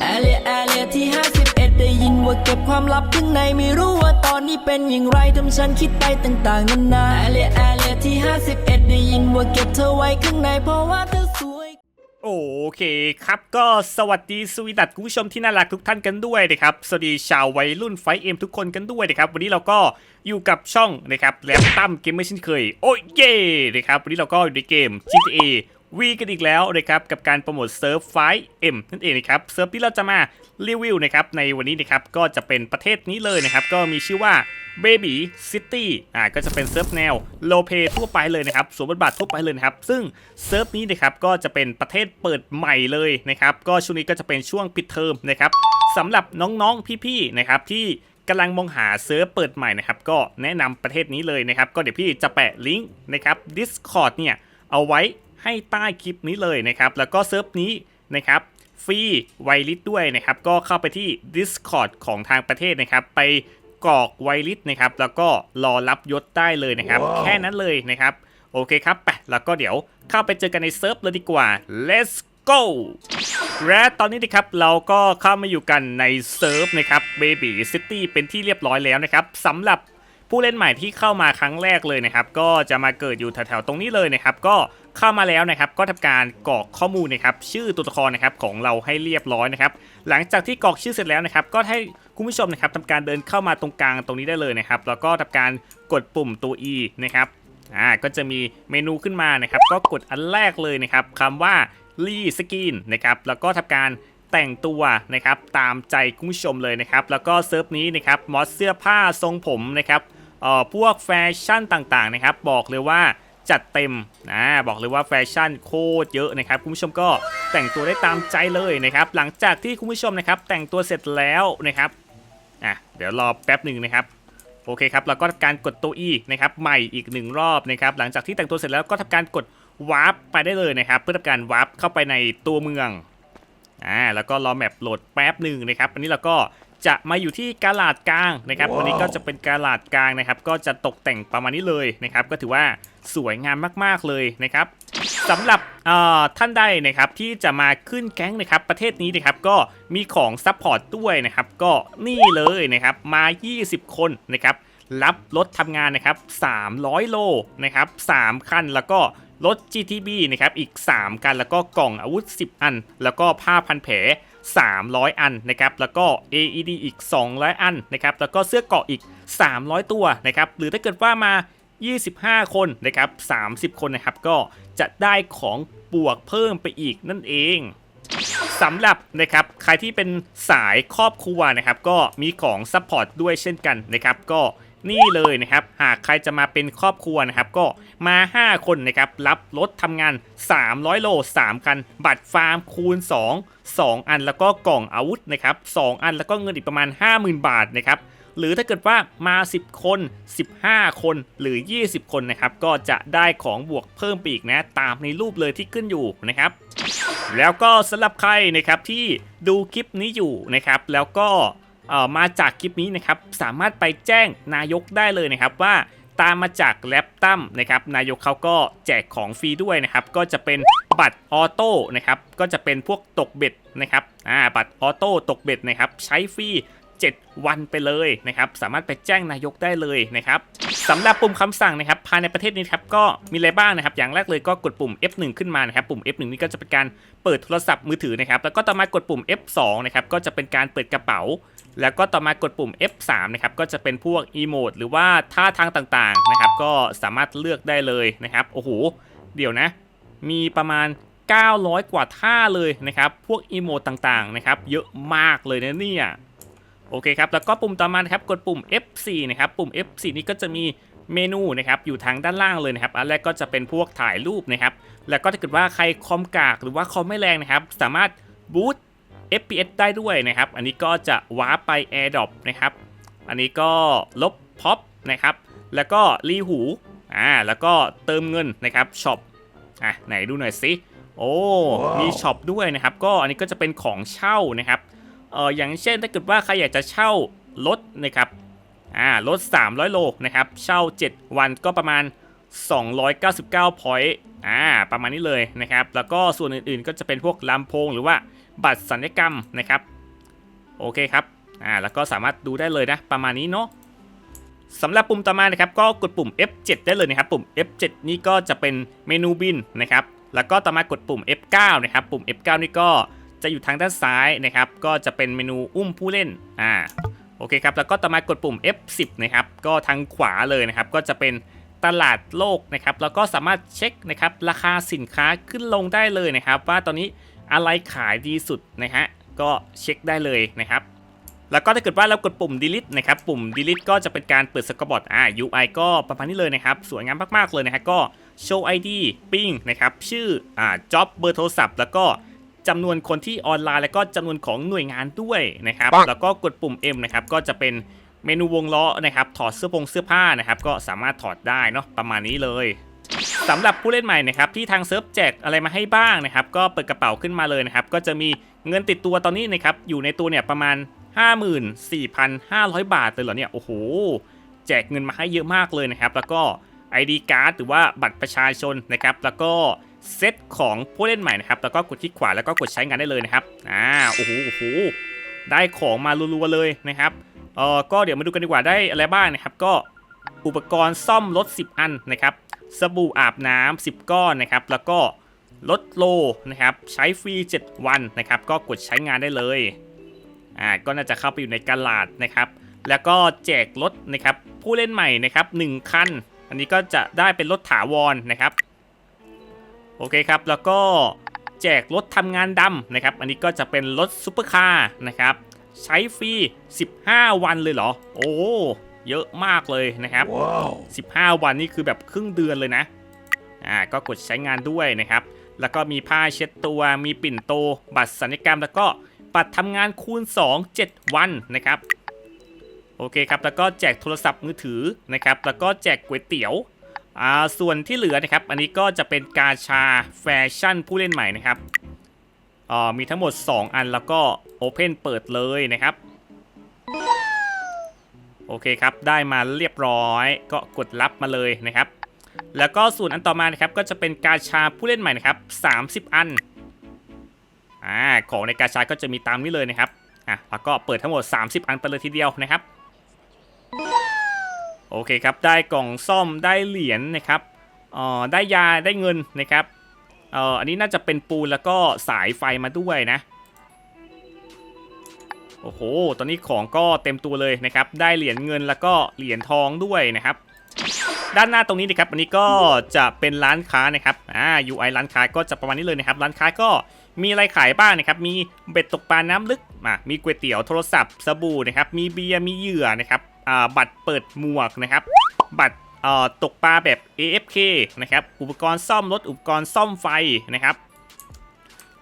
แอเรียแอเรียที่ 51 ได้ยินว่าเก็บความลับข้างในไม่รู้ว่าตอนนี้เป็นอย่างไรทำฉันคิดไปต่างๆนานาแอเรียแอเรียที่ 51 ได้ยินว่าเก็บเธอไว้ข้างในเพราะว่าเธอสวย โอเคครับก็สวัสดีสวีดัตคุณผู้ชมที่น่ารักทุกท่านกันด้วยนะครับ สวัสดีชาววัยรุ่นไฟเอ็มทุกคนกันด้วยนะครับ วันนี้เราก็อยู่กับช่องนะครับแลปตั้มเกมไม่เช่นเคย โอ้ยเย่นะครับวันนี้เราก็อยู่ในเกม GTA V กันอีกแล้วนะครับกับการโปรโมทเซิร์ฟไฟเอ็มนั่นเองนะครับเซิร์ฟที่เราจะมารีวิวนะครับในวันนี้นะครับก็จะเป็นประเทศนี้เลยนะครับก็มีชื่อว่า Baby City อ่าก็จะเป็นเซิร์ฟแนวโลเ y ทั่วไปเลยนะครับสวมบทบาททั่วไปเลยนะครับ ซึ่งเซิร์ฟนี้นะครับก็จะเป็นประเทศเปิดใหม่เลยนะครับก็ช่วงนี้ก็จะเป็นช่วงปิดเทอมนะครับสำหรับน้องๆพี่ๆนะครับที่กำลังมองหาเซิร์ฟเปิดใหม่นะครับก็แนะนำประเทศนี้เลยนะครับ ก็เดี๋ยวพี่จะแปะลิงก์นะครับ Discord เนี่ยเอาไว้ ให้ใต้คลิปนี้เลยนะครับ แล้วก็เซิร์ฟนี้นะครับฟรีไวลิสด้วยนะครับ ก็เข้าไปที่ Discord ของทางประเทศนะครับ ไปกรอกไวลิสนะครับ แล้วก็รอรับยศได้เลยนะครับแค่นั้นเลยนะครับ โอเคครับไปแล้วก็เดี๋ยวเข้าไปเจอกันในเซิร์ฟเลยดีกว่า let's go และตอนนี้นะครับเราก็เข้ามาอยู่กันในเซิร์ฟนะครับ Baby City เป็นที่เรียบร้อยแล้วนะครับสำหรับผู้เล่นใหม่ที่เข้ามาครั้งแรกเลยนะครับ ก็จะมาเกิดอยู่แถวๆตรงนี้เลยนะครับ ก็ เข้ามาแล้วนะครับก็ทำการกรอกข้อมูลนะครับชื่อตัวละครนะครับของเราให้เรียบร้อยนะครับหลังจากที่กรอกชื่อเสร็จแล้วนะครับก็ให้คุณผู้ชมนะครับทำการเดินเข้ามาตรงกลางตรงนี้ได้เลยนะครับแล้วก็ทำการกดปุ่มตัว E นะครับอ่าก็จะมีเมนูขึ้นมานะครับก็กดอันแรกเลยนะครับคำว่ารีสกินนะครับแล้วก็ทำการแต่งตัวนะครับตามใจคุณผู้ชมเลยนะครับแล้วก็เซิร์ฟนี้นะครับมอสเสื้อผ้าทรงผมนะครับเอ่อพวกแฟชั่นต่างๆนะครับบอกเลยว่า จัดเต็มนะบอกเลยว่าแฟชั่นโคตรเยอะนะครับคุณผู้ชมก็แต่งตัวได้ตามใจเลยนะครับหลังจากที่คุณผู้ชมนะครับแต่งตัวเสร็จแล้วนะครับอะเดี๋ยวรอแป๊บหนึ่งนะครับโอเคครับแล้วก็ทำการกดตัว E นะครับใหม่อีกหนึ่งรอบนะครับหลังจากที่แต่งตัวเสร็จแล้วก็ทำการกดวาร์ปไปได้เลยนะครับเพื่อทำการวาร์ปเข้าไปในตัวเมืองอ่าแล้วก็รอแมปโหลดแป๊บหนึ่งนะครับอันนี้เราก็ จะมาอยู่ที่กาลาดกลางนะครับวันนี้ก็จะเป็นกาลาดกลางนะครับ ก็จะตกแต่งประมาณนี้เลยนะครับ ก็ถือว่าสวยงามมากๆเลยนะครับสำหรับเอ่อท่านใดนะครับที่จะมาขึ้นแก๊งนะครับ ประเทศนี้นะครับก็มีของซัพพอร์ตด้วยนะครับ ก็นี่เลยนะครับมา 20 คนนะครับ รับรถทำงานนะครับ 300 โลนะครับ 3 คันแล้วก็รถ GTB นะครับอีก3กันแล้วก็กล่องอาวุธ 10 อัน แล้วก็ผ้าพันแผล 300 อันนะครับแล้วก็ AED อีก 200 อันนะครับแล้วก็เสื้อเกราะอีก 300 ตัวนะครับหรือถ้าเกิดว่ามา 25 คนนะครับ30 คนนะครับก็จะได้ของบวกเพิ่มไปอีกนั่นเองสำหรับนะครับใครที่เป็นสายครอบครัวนะครับก็มีของซัพพอร์ตด้วยเช่นกันนะครับก็ นี่เลยนะครับ หากใครจะมาเป็นครอบครัวนะครับ ก็มา 5 คนนะครับ รับรถทำงาน 300 โล3กัน บัตรฟาร์มคูณ 2 2 อันแล้วก็กล่องอาวุธนะครับ 2 อันแล้วก็เงินอีกประมาณ 50,000 บาทนะครับหรือถ้าเกิดว่ามา 10 คน 15 คนหรือ 20 คนนะครับ ก็จะได้ของบวกเพิ่มไปอีกนะ ตามในรูปเลยที่ขึ้นอยู่นะครับ แล้วก็สำหรับใครนะครับที่ดูคลิปนี้อยู่นะครับ แล้วก็ มาจากคลิปนี้นะครับสามารถไปแจ้งนายกได้เลยนะครับว่าตามมาจากแรปตั้มนะครับนายกเขาก็แจกของฟรีด้วยนะครับก็จะเป็นบัตรออโต้นะครับก็จะเป็นพวกตกเบ็ดนะครับอ่าบัตรออโต้ตกเบ็ดนะครับใช้ฟรี7 วันไปเลยนะครับสามารถไปแจ้งนายกได้เลยนะครับสำหรับปุ่มคำสั่งนะครับภายในประเทศนี้ครับก็มีอะไรบ้างนะครับ อย่างแรกเลยก็กดปุ่ม F1 ขึ้นมานะครับปุ่ม F1 นี่ก็จะเป็นการเปิดโทรศัพท์มือถือนะครับแล้วก็ต่อมากดปุ่ม F2 นะครับก็จะเป็นการเปิดกระเป๋า แล้วก็ต่อมากดปุ่ม F3 นะครับก็จะเป็นพวกอีโมดหรือว่าท่าทางต่างๆนะครับก็สามารถเลือกได้เลยนะครับโอ้โหเดี๋ยวนะ มีประมาณ 900 กว่าท่าเลยนะครับพวกอีโมดต่างๆนะครับเยอะมากเลยนะเนี่ยโอเคครับแล้วก็ปุ่มต่อมานะครับกดปุ่ม F4 นะครับปุ่ม F4 นี้ก็จะมีเมนูนะครับอยู่ทางด้านล่างเลยนะครับอันแรกก็จะเป็นพวกถ่ายรูปนะครับแล้วก็ถ้าเกิดว่าใครคอมกากหรือว่าคอมไม่แรงนะครับสามารถบูต FPS ได้ด้วยนะครับ อันนี้ก็จะวาร์ปไป AirDrop นะครับ อันนี้ก็ลบพ็อปนะครับ แล้วก็รีหู อ่า แล้วก็เติมเงินนะครับช็อป อะ ไหนดูหน่อยสิโอ้ มีช็อปด้วยนะครับ ก็อันนี้ก็จะเป็นของเช่านะครับ เอออย่างเช่นถ้าเกิดว่าใครอยากจะเช่ารถนะครับ อ่า รถ 300 โลนะครับ เช่า 7 วันก็ประมาณ 299 point อ่า ประมาณนี้เลยนะครับ แล้วก็ส่วนอื่นๆ ก็จะเป็นพวกลำโพงหรือว่า บัตรสัญญกรรมนะครับ โอเคครับ อ่า แล้วก็สามารถดูได้เลยนะ ประมาณนี้เนาะสำหรับปุ่มต่อมานะครับก็กดปุ่ม F7 ได้เลยนะครับ ปุ่ม F7 นี่ก็จะเป็นเมนูบินนะครับ แล้วก็ต่อมากดปุ่ม F9 นะครับ ปุ่ม F9 นี่ก็จะอยู่ทางด้านซ้ายนะครับ ก็จะเป็นเมนูอุ้มผู้เล่น อ่า โอเคครับ แล้วก็ต่อมากดปุ่ม F10 นะครับ ก็ทางขวาเลยนะครับ ก็จะเป็นตลาดโลกนะครับ แล้วก็สามารถเช็คนะครับราคาสินค้าขึ้นลงได้เลยนะครับ ว่าตอนนี้ อะไรขายดีสุดนะฮะก็เช็คได้เลยนะครับแล้วก็ถ้าเกิดว่าเรากดปุ่ม delete นะครับ ปุ่ม delete ก็จะเป็นการเปิดสกบอร์ดอ่า UI ก็ประมาณนี้เลยนะครับ สวยงามมาก ๆ เลยนะฮะก็ show ID ping นะครับ ชื่ออ่า job เบอร์โทรศัพท์ แล้วก็จำนวนคนที่ออนไลน์ แล้วก็จำนวนของหน่วยงานด้วยนะครับปังแล้วก็กดปุ่ม M นะครับ ก็จะเป็นเมนูวงล้อนะครับ ถอดเสื้อผงเสื้อผ้านะครับ ก็สามารถถอดได้เนาะประมาณนี้เลย สำหรับผู้เล่นใหม่นะครับที่ทางเซิร์ฟแจกอะไรมาให้บ้างนะครับก็เปิดกระเป๋าขึ้นมาเลยนะครับก็จะมีเงินติดตัวตอนนี้นะครับอยู่ในตัวเนี่ยประมาณ 54,500 บาทเลยเหรอเนี่ยโอ้โหแจกเงินมาให้เยอะมากเลยนะครับแล้วก็ ID card หรือว่าบัตรประชาชนนะครับแล้วก็เซตของผู้เล่นใหม่นะครับแล้วก็กดคลิกขวาแล้วก็กดใช้งานได้เลยนะครับอ่าโอ้โหโอ้โหได้ของมารัวๆเลยนะครับเออก็เดี๋ยวมาดูกันดีกว่าได้อะไรบ้างนะครับ ก็อุปกรณ์ซ่อมรถ 10 อันนะครับ สบู่อาบน้ำ10 ก้อนนะครับ แล้วก็ลดโลนะครับ ใช้ฟรี 7 วันนะครับ ก็กดใช้งานได้เลย อ่า ก็น่าจะเข้าไปอยู่ในกลาดนะครับ แล้วก็แจกรถนะครับ ผู้เล่นใหม่นะครับ1คัน อันนี้ก็จะได้เป็นรถถาวรนะครับ โอเคครับ แล้วก็แจกรถทำงานดำนะครับ อันนี้ก็จะเป็นรถซุปเปอร์คาร์นะครับ ใช้ฟรี 15 วันเลยเหรอ โอ้ เยอะมากเลยนะครับ Wow. 15 วันนี่คือแบบครึ่งเดือนเลยนะ อ่า ก็กดใช้งานด้วยนะครับ แล้วก็มีผ้าเช็ดตัว มีปิ่นโต บัตรสัญญกรรม แล้วก็บัตรทำงานคูณ 2 7 วันนะครับ โอเคครับ แล้วก็แจกโทรศัพท์มือถือนะครับ แล้วก็แจกก๋วยเตี๋ยว อ่า ส่วนที่เหลือนะครับ อันนี้ก็จะเป็นกาชาแฟชั่นผู้เล่นใหม่นะครับ อ่า มีทั้งหมด 2 อันแล้วก็โอเพนเปิดเลยนะครับ โอเคครับ ได้มาเรียบร้อย ก็กดรับมาเลยนะครับ แล้วก็ส่วนอันต่อมานะครับ ก็จะเป็นกาชาผู้เล่นใหม่นะครับ 30 อัน อ่า ของในกาชาก็จะมีตามนี้เลยนะครับ อะ แล้วก็เปิดทั้งหมด 30 อันไปเลยทีเดียวนะครับ โอเคครับ ได้กล่องซ่อม ได้เหรียญนะครับอ่อได้ยา ได้เงินนะครับเอ่ออันนี้น่าจะเป็นปูนแล้วก็สายไฟมาด้วยนะ โอ้โห ตอนนี้ของก็เต็มตัวเลยนะครับ ได้เหรียญเงินแล้วก็เหรียญทองด้วยนะครับ ด้านหน้าตรงนี้นะครับ อันนี้ก็จะเป็นร้านค้านะครับ อ่า UI ร้านค้าก็จะประมาณนี้เลยนะครับ ร้านค้าก็มีอะไรขายบ้างนะครับ มีเบ็ดตกปลาน้ำลึกอะมีก๋วยเตี๋ยวโทรศัพท์สบู่นะครับ มีเบียร์ มีเหยื่อนะครับ อ่า บัตรเปิดหมวกนะครับ บัตรอ่อตกปลาแบบ AFK นะครับ อุปกรณ์ซ่อมรถ อุปกรณ์ซ่อมไฟนะครับ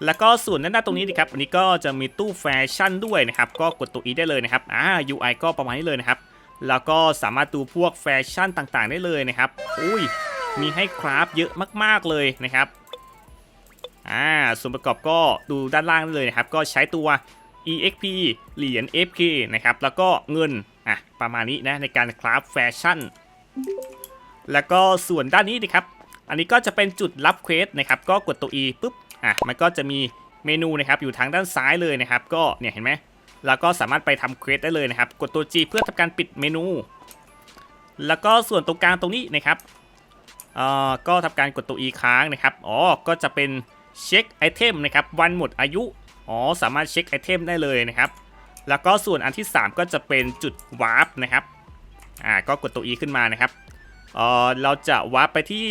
แล้วก็ส่วนด้านหน้าตรงนี้นะครับอันนี้ก็จะมีตู้แฟชั่นด้วยนะครับ ก็กดตัว E ได้เลยนะครับอ่า UI ก็ประมาณนี้เลยนะครับ แล้วก็สามารถดูพวกแฟชั่นต่างๆ ได้เลยนะครับ อุ้ย มีให้คราฟเยอะมากๆเลยนะครับ อ่า ส่วนประกอบก็ดูด้านล่างได้เลยนะครับ ก็ใช้ตัว EXP เหรียญ FK นะครับ แล้วก็เงิน อะ ประมาณนี้นะในการคราฟแฟชั่น แล้วก็ส่วนด้านนี้นะครับ อันนี้ก็จะเป็นจุดรับเควสนะครับ ก็กดตัว E ปุ๊บ อะมันก็จะมีเมนูนะครับอยู่ทางด้านซ้ายเลยนะครับ ก็เนี่ยเห็นไหมแล้วก็สามารถไปทำเควสได้เลยนะครับ กดตัว G เพื่อทำการปิดเมนู แล้วก็ส่วนตรงกลางตรงนี้นะครับเอ่อก็ทำการกดตัว E ค้างนะครับอ๋อก็จะเป็นเช็คไอเทมนะครับวันหมดอายุอ๋อสามารถเช็คไอเทมได้เลยนะครับแล้วก็ส่วนอันที่ 3 ก็จะเป็นจุดวาร์ปนะครับอ่าก็กดตัว E ขึ้นมานะครับเอ่อเราจะวาร์ปไปที่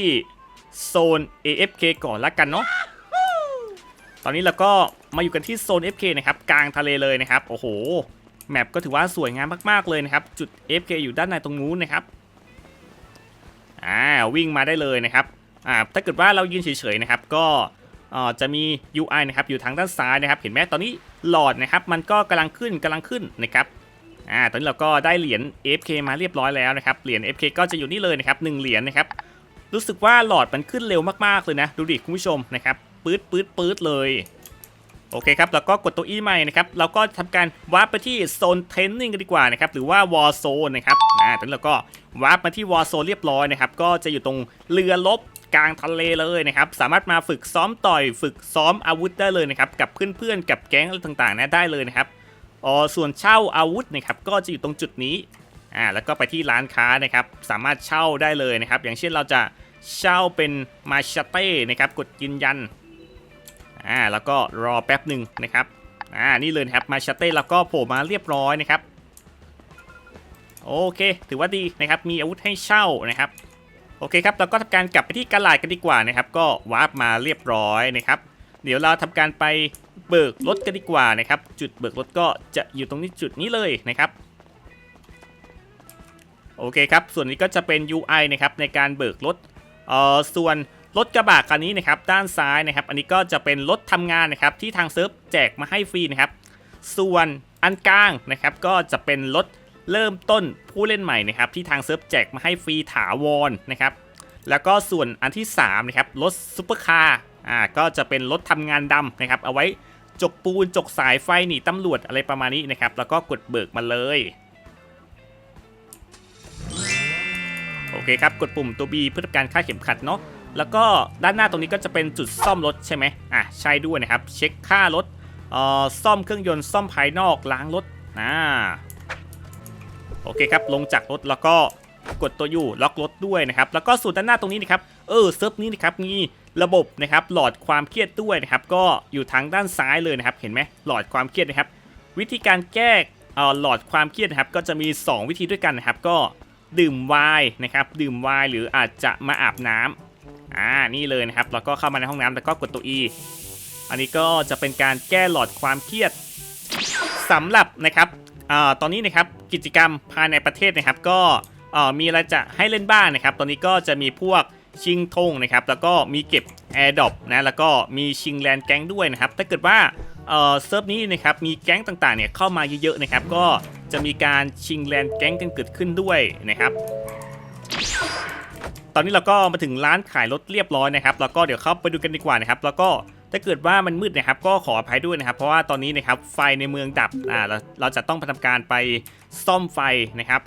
โซน AFK ก่อนละกันเนาะ ตอนนี้เราก็มาอยู่กันที่โซน FK นะครับกลางทะเลเลยนะครับโอ้โหแมปก็ถือว่าสวยงามมากๆเลยนะครับจุด FK อยู่ด้านในตรงนู้นนะครับอ่าวิ่งมาได้เลยนะครับอ่าถ้าเกิดว่าเรายืนเฉยๆนะครับก็อ่อจะมี UI นะครับอยู่ทางด้านซ้ายนะครับ เห็นไหมตอนนี้หลอดนะครับมันก็กำลังขึ้นกำลังขึ้นนะครับอ่าตอนนี้เราก็ได้เหรียญ FK มาเรียบร้อยแล้วนะครับเหรียญ FK ก็จะอยู่นี่เลยนะครับหนึ่งเหรียญนะครับรู้สึกว่าหลอดมันขึ้นเร็วมากๆเลยนะดูดิคุณผู้ชมนะครับ ปื๊ดปื๊ดปื๊ดเลยโอเคครับแล้วก็กดตัว E ใหม่นะครับเราก็ทำการวาร์ปไปที่โซนเทรนนิ่งกันดีกว่านะครับหรือว่าวอ r z โซนนะครับอ่าตอนนี้เราก็วาร์ปมาที่วอ r z โซนเรียบร้อยนะครับก็จะอยู่ตรงเรือลบกลางทะเลเลยนะครับสามารถมาฝึกซ้อมต่อย ฝึกซ้อมอาวุธได้เลยนะครับกับเพื่อนๆกับแก๊งอะไรต่างๆนะได้เลยนะครับอ๋อส่วนเช่าอาวุธนะครับก็จะอยู่ตรงจุดนี้อ่าแล้วก็ไปที่ร้านค้านะครับสามารถเช่าได้เลยนะครับอย่างเช่นเราจะเช่าเป็นมาชเต้นะครับกดยืนยัน อ่าแล้วก็รอแป๊บหนึ่งนะครับอ่านี่เลยนะครับมาชเต้แล้วก็โผล่มาเรียบร้อยนะครับโอเค ถือว่าดีนะครับมีอาวุธให้เช่านะครับโอเคครับเราก็ทำการกลับไปที่กาลาดกันดีกว่านะครับ ก็วาร์ปมาเรียบร้อยนะครับเดี๋ยวเราทำการไปเบิกรถกันดีกว่านะครับ จุดเบิกรถก็จะอยู่ตรงนี้จุดนี้เลยนะครับโอเคครับส่วนนี้ก็จะเป็น UI นะครับในการเบิกรถเอ่อส่วน รถกระบะคันนี้นะครับด้านซ้ายนะครับ อันนี้ก็จะเป็นรถทำงานนะครับที่ทางเซิร์ฟแจกมาให้ฟรีนะครับ ส่วนอันกลางนะครับก็จะเป็นรถเริ่มต้นผู้เล่นใหม่นะครับที่ทางเซิร์ฟแจกมาให้ฟรีถาวรนะครับ แล้วก็ส่วนอันที่3นะครับรถซุปเปอร์คาร์อ่าก็จะเป็นรถทำงานดำนะครับ เอาไว้จกปูนจกสายไฟหนีตำรวจอะไรประมาณนี้นะครับ แล้วก็กดเบิกมาเลยโอเคครับ กดปุ่มตัว B เพื่อทำการค่าเข็มขัดเนาะ แล้วก็ด้านหน้าตรงนี้ก็จะเป็นจุดซ่อมรถใช่ไหมอะใช่ด้วยนะครับ เช็คค่ารถเอ่อซ่อมเครื่องยนต์ซ่อมภายนอกล้างรถอ่าโอเคครับลงจากรถแล้วก็กดตัวยูล็อกรถด้วยนะครับแล้วก็ส่วนด้านหน้าตรงนี้นะครับเออเซิร์ฟนี้นะครับมีระบบนะครับหลอดความเครียดด้วยนะครับก็อยู่ทางด้านซ้ายเลยนะครับเห็นไหมหลอดความเครียดนะครับ วิธีการแก้อ่อหลอดความเครียดนะครับก็จะมี 2 วิธีด้วยกันนะครับก็ดื่มไวน์นะครับดื่มไวน์หรืออาจจะมาอาบน้ำ อ่านี่เลยนะครับแล้วก็เข้ามาในห้องน้ำแล้วก็กดตัว E อันนี้ก็จะเป็นการแก้หลอดความเครียดสำหรับนะครับอตอนนี้นะครับกิจกรรมภายในประเทศนะครับ ก็มีอะไรจะให้เล่นบ้างนะครับ ตอนนี้ก็จะมีพวกชิงธงนะครับ แล้วก็มีเก็บ Air d r o p นะแล้วก็มีชิงแลนด์แก๊งด้วยนะครับ ถ้าเกิดว่าเอ่อเซิร์ฟนี้นะครับมีแก๊งต่างๆเนี่ยเข้ามาเยอะๆนะครับ ก็จะมีการชิงแลนด์แก๊งกันเกิดขึ้นด้วยนะครับ ตอนนี้เราก็มาถึงร้านขายรถเรียบร้อยนะครับ แล้วก็เดี๋ยวเข้าไปดูกันดีกว่านะครับ แล้วก็ถ้าเกิดว่ามันมืดนะครับก็ขออภัยด้วยนะครับ เพราะว่าตอนนี้นะครับไฟในเมืองดับอ่าเราเราจะต้องไปทำการไปซ่อมไฟนะครับ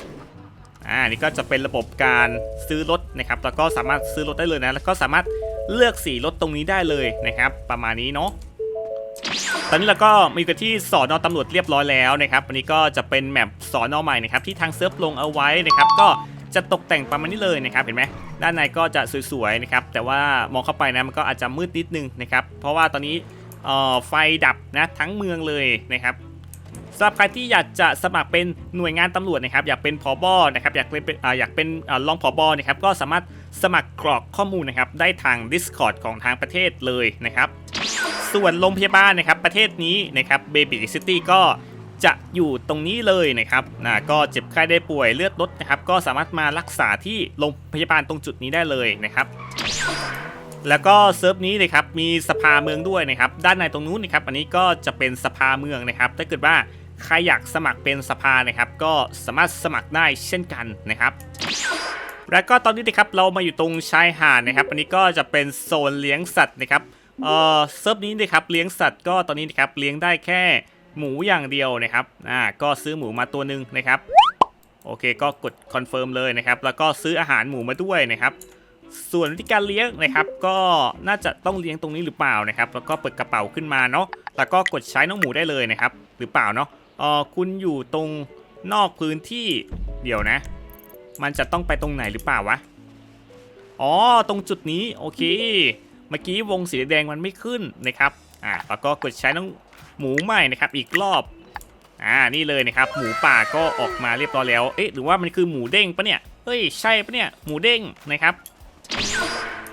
อ่านี่ก็จะเป็นระบบการซื้อรถนะครับ แล้วก็สามารถซื้อรถได้เลยนะ แล้วก็สามารถเลือกสีรถตรงนี้ได้เลยนะครับ ประมาณนี้เนาะตอนนี้เราก็มีกันที่สอนอตำรวจเรียบร้อยแล้วนะครับวันนี้ก็จะเป็นแมปสอนอใหม่นะครับที่ทางเซิร์ฟลงเอาไว้นะครับ ก็ จะตกแต่งประมาณนี้เลยนะครับเห็นไหมด้านในก็จะสวยๆนะครับแต่ว่ามองเข้าไปนะมันก็อาจจะมืดนิดนึงนะครับเพราะว่าตอนนี้ไฟดับนะทั้งเมืองเลยนะครับสำหรับใครที่อยากจะสมัครเป็นหน่วยงานตำรวจนะครับ อยากเป็นผบนะครับอยากเป็นอ่าอยากเป็นรองผบนะครับก็สามารถสมัครกรอกข้อมูลนะครับได้ทาง Discord ของทางประเทศเลยนะครับ ส่วนโรงพยาบาลนะครับประเทศนี้นะครับเบบี้ซิตี้ก็ จะอยู่ตรงนี้เลยนะครับนะก็เจ็บไข้ได้ป่วยเลือดลดนะครับ ก็สามารถมารักษาที่โรงพยาบาลตรงจุดนี้ได้เลยนะครับ แล้วก็เซิร์ฟนี้นะครับมีสภาเมืองด้วยนะครับ ด้านในตรงนู้นนะครับ อันนี้ก็จะเป็นสภาเมืองนะครับ ถ้าเกิดว่าใครอยากสมัครเป็นสภานะครับ ก็สามารถสมัครได้เช่นกันนะครับแล้วก็ตอนนี้นะครับเรามาอยู่ตรงชายหาดนะครับ อันนี้ก็จะเป็นโซนเลี้ยงสัตว์นะครับเอ่อเซิร์ฟนี้นะครับเลี้ยงสัตว์ก็ตอนนี้นะครับเลี้ยงได้แค่ หมูอย่างเดียวนะครับอ่าก็ซื้อหมูมาตัวหนึ่งนะครับโอเคก็กดคอนเฟิร์มเลยนะครับแล้วก็ซื้ออาหารหมูมาด้วยนะครับ ส่วนวิธีการเลี้ยงนะครับ ก็น่าจะต้องเลี้ยงตรงนี้หรือเปล่านะครับ แล้วก็เปิดกระเป๋าขึ้นมาเนาะแล้วก็กดใช้น้องหมูได้เลยนะครับ หรือเปล่าเนาะเออคุณอยู่ตรงนอกพื้นที่เดี๋ยวนะ มันจะต้องไปตรงไหนหรือเปล่าวะอ๋อตรงจุดนี้โอเค เมื่อกี้วงสีแดงมันไม่ขึ้นนะครับอ่าแล้วก็กดใช้น้อง หมูใหม่นะครับอีกรอบอ่านี่เลยนะครับหมูป่าก็ออกมาเรียบร้อยแล้วเอ๊ะหรือว่ามันคือหมูเด้งปะเนี่ยเฮ้ยใช่ปะเนี่ยหมูเด้งนะครับ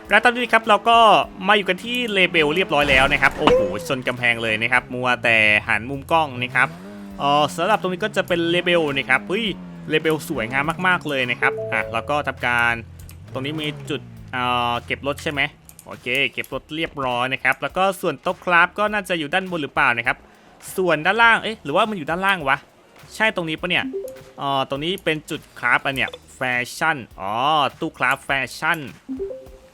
แล้วตอนนี้ครับเราก็มาอยู่กันที่เลเบลเรียบร้อยแล้วนะครับโอ้โหชนกำแพงเลยนะครับมัวแต่หันมุมกล้องนะครับเออสำหรับตรงนี้ก็จะเป็นเลเบลนะครับเฮ้ยเลเบลสวยงามมากๆเลยนะครับอะแล้วก็ทำการตรงนี้มีจุดเอ่อเก็บรถใช่ไหม โอเค เก็บรถเรียบร้อยนะครับ แล้วก็ส่วนโต๊ะคราฟก็น่าจะอยู่ด้านบนหรือเปล่านะครับ ส่วนด้านล่าง เอ๊ะ หรือว่ามันอยู่ด้านล่างวะ ใช่ตรงนี้ปะเนี่ย อ๋อ ตรงนี้เป็นจุดคราฟอันเนี่ยแฟชั่น อ๋อ ตู้คราฟแฟชั่น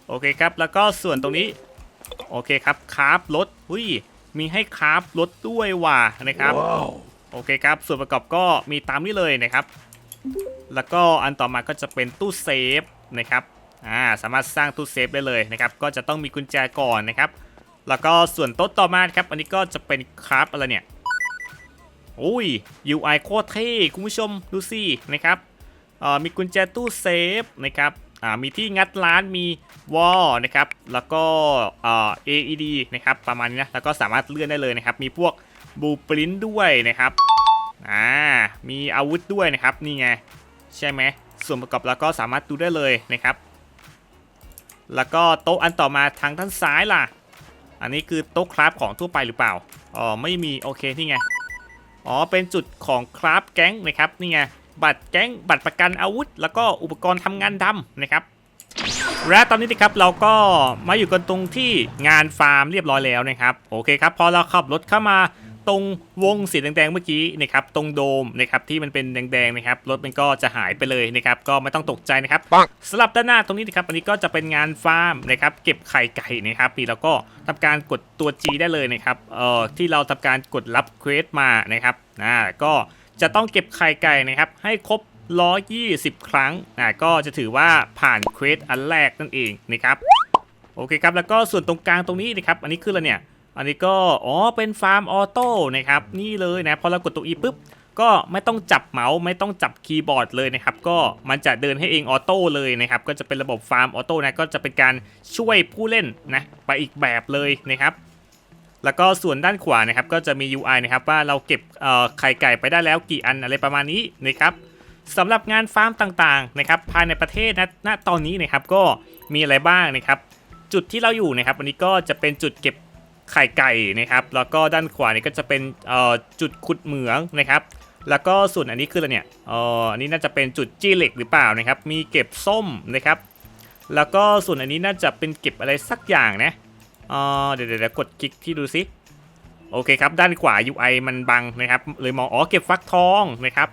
โอเคครับ แล้วก็ส่วนตรงนี้ โอเคครับ คราฟรถหุ้ย มีให้คราฟรถด้วยว่ะนะครับโอเคครับ ส่วนประกอบก็มีตามนี้เลยนะครับ แล้วก็อันต่อมาก็จะเป็นตู้เซฟนะครับ อ่าสามารถสร้างตู้เซฟได้เลยนะครับก็จะต้องมีกุญแจก่อนนะครับ แล้วก็ส่วนโต๊ะต่อมาครับ อันนี้ก็จะเป็นคราฟอะไรเนี่ยอุ้ย UI โคตรเท่คุณผู้ชมดูสินะครับเอ่อมีกุญแจตู้เซฟนะครับอ่ามีที่งัดร้านมีวอลนะครับแล้วก็เอ่อ AED นะครับประมาณนี้นะแล้วก็สามารถเลื่อนได้เลยนะครับ มีพวกบูปรินด้วยนะครับอ่ามีอาวุธด้วยนะครับนี่ไง ใช่ไหมส่วนประกอบแล้วก็สามารถดูได้เลยนะครับ แล้วก็โต๊ะอันต่อมาทางด้านซ้ายล่ะ อันนี้คือโต๊ะคราฟของทั่วไปหรือเปล่า อ๋อไม่มีโอเคนี่ไง อ๋อเป็นจุดของคราฟแก๊งนะครับนี่ไงบัตรแก๊งบัตรประกันอาวุธ แล้วก็อุปกรณ์ทำงานดำนะครับและตอนนี้นะครับเราก็มาอยู่กันตรงที่งานฟาร์มเรียบร้อยแล้วนะครับ โอเคครับพอเราขับรถเข้ามา ตรงวงสีแดงๆเมื่อกี้นะครับตรงโดมนะครับที่มันเป็นแดงๆนะครับรถมันก็จะหายไปเลยนะครับก็ไม่ต้องตกใจนะครับปังสำหรับด้านหน้าตรงนี้นะครับอันนี้ก็จะเป็นงานฟาร์มนะครับเก็บไข่ไก่นะครับนี่เราก็ทำการกดตัว G ได้เลยนะครับเอ่อที่เราทำการกดรับเควสมานะครับอ่าก็จะต้องเก็บไข่ไก่นะครับให้ครบ120 ครั้งอ่าก็จะถือว่าผ่านเควสอันแรกนั่นเองนะครับโอเคครับแล้วก็ส่วนตรงกลางตรงนี้นะครับอันนี้คืออะไรเนี่ย อันนี้ก็อ๋อเป็นฟาร์มออโต้นะครับนี่เลยนะพอเรากดตัว E ปุ๊บก็ไม่ต้องจับเมาส์ไม่ต้องจับคีย์บอร์ดเลยนะครับ ก็มันจะเดินให้เองออโต้เลยนะครับ ก็จะเป็นระบบฟาร์มออโต้นะก็จะเป็นการช่วยผู้เล่นนะไปอีกแบบเลยนะครับ แล้วก็ส่วนด้านขวานะครับก็จะมี UI นะครับว่าเราเก็บไข่ไก่ไปได้แล้วกี่อันอะไรประมาณนี้นะครับสำหรับงานฟาร์มต่างๆนะครับภายในประเทศนะณตอนนี้นะครับก็มีอะไรบ้างนะครับ จุดที่เราอยู่นะครับอันนี้ก็จะเป็นจุดเก็บ ไข่ไก่นะครับแล้วก็ด้านขวานี่ก็จะเป็นจุดขุดเหมืองนะครับ แล้วก็ส่วนอันนี้คืออะไรเนี่ยอ,อ,อันนี้น่าจะเป็นจุดจี้เหล็กหรือเปล่านะครับ มีเก็บส้มนะครับ แล้วก็ส่วนอันนี้น่าจะเป็นเก็บอะไรสักอย่างนะเออเดี๋ยวเดี๋ยวกดคลิกที่ดูซิโอเคครับด้านขวา UI มันบังนะครับเลยมองอ๋อเก็บฟักทองนะครับ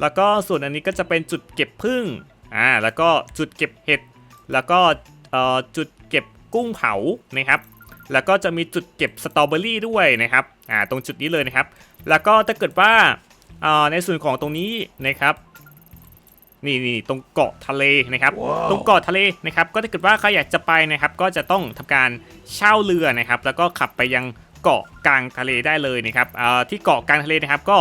แล้วก็ส่วนอันนี้ก็จะเป็นจุดเก็บพึ่งอ่าแล้วก็จุดเก็บเห็ด แล้วก็จุดเก็บกุ้งเผานะครับ แล้วก็จะมีจุดเก็บสตรอเบอรี่ด้วยนะครับอ่าตรงจุดนี้เลยนะครับ แล้วก็ถ้าเกิดว่าเอ่อในส่วนของตรงนี้นะครับนี่นี่ตรงเกาะทะเลนะครับตรงเกาะทะเลนะครับ ก็ถ้าเกิดว่าใครอยากจะไปนะครับ ก็จะต้องทำการเช่าเรือนะครับ แล้วก็ขับไปยังเกาะกลางทะเลได้เลยนะครับเอ่อที่เกาะกลางทะเลนะครับ ก็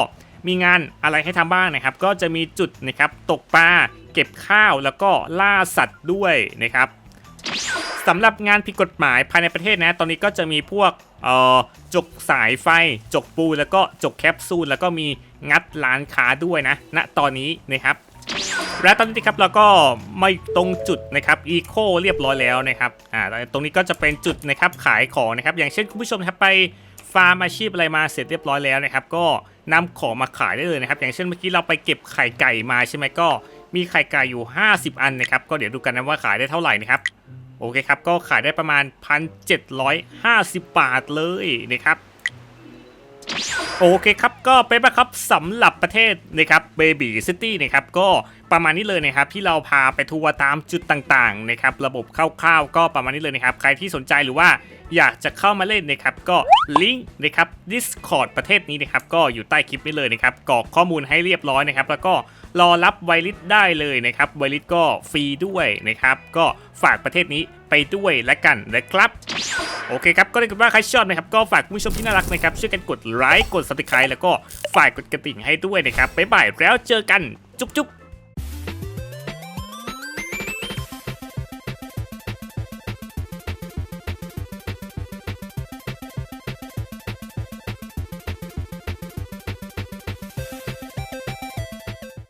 มีงานอะไรให้ทำบ้างนะครับ ก็จะมีจุดนะครับตกปลาเก็บข้าวแล้วก็ล่าสัตว์ด้วยนะครับ สำหรับงานผิดกฎหมายภายในประเทศนะ ตอนนี้ก็จะมีพวกเอ่อจกสายไฟ จกปูแล้วก็จกแคปซูล แล้วก็มีงัดร้านค้าด้วยนะณตอนนี้นะครับ และตอนนี้ครับเราก็มาตรงจุดนะครับอีโคเรียบร้อยแล้วนะครับอ่าตรงนี้ก็จะเป็นจุดนะครับขายของนะครับ อย่างเช่นคุณผู้ชมนะครับไปฟาร์มอาชีพอะไรมาเสร็จเรียบร้อยแล้วนะครับ ก็นำของมาขายได้เลยนะครับ อย่างเช่นเมื่อกี้เราไปเก็บไข่ไก่มาใช่ไหมก็มีไข่ไก่อยู่ 50 อันนะครับ ก็เดี๋ยวดูกันนะว่าขายได้เท่าไหร่นะครับ โอเคครับ ก็ขายได้ประมาณ 1,750 บาทเลยนะครับ โอเคครับก็เป็นไปครับสำหรับประเทศนะครับเบบี้ซิตี้นะครับก็ประมาณนี้เลยนะครับที่เราพาไปทัวร์ตามจุดต่างๆนะครับระบบคร่าวๆ ก็ประมาณนี้เลยนะครับใครที่สนใจหรือว่าอยากจะเข้ามาเล่นนะครับก็ลิงก์นะครับ Discord ประเทศนี้นะครับก็อยู่ใต้คลิปนี้เลยนะครับกรอกข้อมูลให้เรียบร้อยนะครับแล้วก็รอรับไวลิสได้เลยนะครับไวลิสก็ฟรีด้วยนะครับก็ฝากประเทศนี้ไปด้วยและกันนะครับ โอเคครับก็ถ้กิดว่าใครชอบนะครับก็ฝากคุณผู้ชมที่น่ารักนะครับช่วยกันกดไลค์กด subscribe แล้วก็ฝากกดกระดิ่งให้ด้วยนะครับบ๊ายบายแล้วเจอกันจุ๊บจุ๊บ